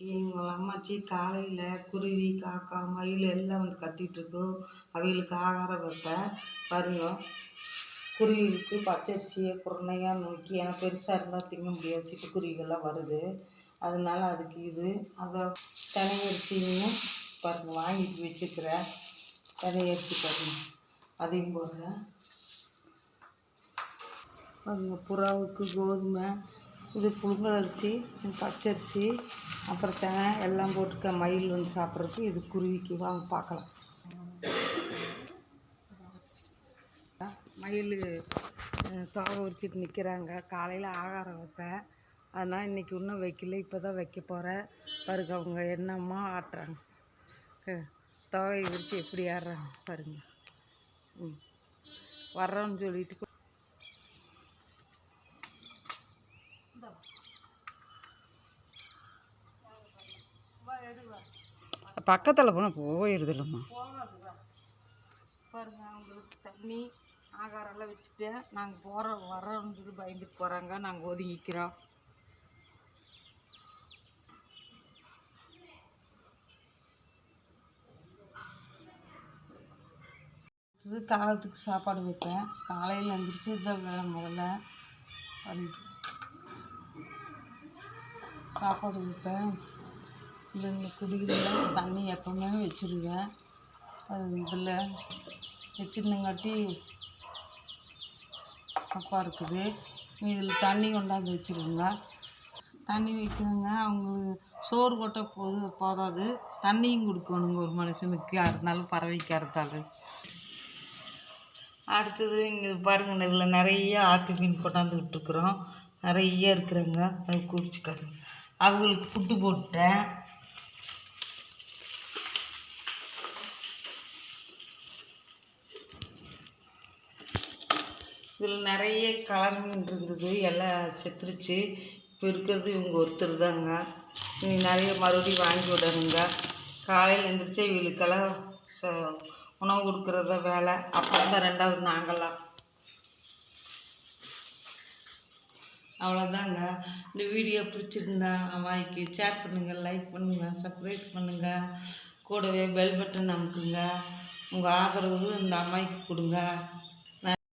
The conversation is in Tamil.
எங்கள் அம்மாச்சி காலையில் குருவி காக்கா மயில் எல்லாம் வந்து கத்திகிட்ருக்கு அவைகளுக்கு ஆகாரம் வைப்பேன் பாருங்க. குருவிகளுக்கு பச்சரிசியை குருணையாக நோக்கி ஏன்னா பெருசாக இருந்தால் திங்க முடியாது. சிட்டுக்குருவிகள்லாம் வருது. அதனால அதுக்கு இது. அதை தனியரிசியும் பாருங்கள் வாங்கிட்டு வச்சுருக்கிறேன். தனியரிசி பாருங்கள் அதையும் போடுறேன். பாருங்கள் புறாவுக்கு கோதுமை இது புழுங்கல் அரிசி பச்சரிசி அப்புறம் தினை எல்லாம் போட்டுக்க மயில் வந்து சாப்பிட்றதுக்கு இது குருவிக்கு வாங்க பார்க்கலாம். மயில் தோகை உரிச்சிட்டு நிற்கிறாங்க காலையில் ஆகாரம் வைப்பேன் அதனால் இன்றைக்கி இன்னும் வைக்கல. இப்போ தான் வைக்க போகிறேன் பாருங்க அவங்க என்னம்மா ஆட்டுறாங்க. தோகையை தோகை விரித்து எப்படி ஆடுறாங்க பாருங்க. ம். வர்றோன்னு சொல்லிட்டு பக்கத்தில் போனால் போயிடுது இல்லைம்மா பாருங்க அவங்களுக்கு தண்ணி ஆகாரம்லாம் வச்சுட்டு நாங்கள் போகிறோம் வரோம்னு சொல்லி பயந்துட்டு போகிறாங்க நாங்கள் ஒதுங்கிக்கிறோம். அடுத்தது காலத்துக்கு சாப்பாடு வைப்பேன். காலையில் எழுந்திரிச்சு இதான் வேலை முதல்ல வந்து சாப்பாடு வைப்பேன். இந்த குடிக்கலாம் தண்ணி எப்பவுமே வச்சுருவேன். இதில் வச்சிருந்தங்காட்டி அப்பா இருக்குது. இதில் தண்ணி கொண்டாந்து வச்சுருங்க. தண்ணி வைக்கணுங்க அவங்க சோறு கொட்ட போது போதாது. தண்ணியும் கொடுக்கணுங்க ஒரு மனுஷனுக்கு. யார் இருந்தாலும் பறவைக்கு அறுத்தாலும் அடுத்தது இங்கே பாருங்க இதில் நிறைய ஆற்று மீன் கொண்டாந்து விட்டுருக்குறோம். நிறைய இருக்கிறாங்க. அது குடிச்சுக்காருங்க அவங்களுக்கு ஃபுட்டு போட்டேன் இதில் நிறைய கலர் மீன் இருந்தது எல்லாம் செத்துருச்சு. இப்போ இருக்கிறது இவங்க ஒருத்தர் தாங்க. இனி நிறைய மறுபடியும் வாங்கி விடணுங்க. காலையில் எழுந்திரிச்சா இவளுக்கெல்லாம் ச உணவு கொடுக்குறது வேலை. அப்புறம் தான் ரெண்டாவது நாங்களாம் அவ்வளோதாங்க இந்த வீடியோ பிடிச்சிருந்தா அம்மாய்க்கு ஷேர் பண்ணுங்கள் லைக் பண்ணுங்கள் சப்ஸ்கிரைப் பண்ணுங்கள் கூடவே பெல் பட்டன் அமுக்குங்க. உங்கள் ஆதரவு இந்த அம்மாய்க்கு கொடுங்க.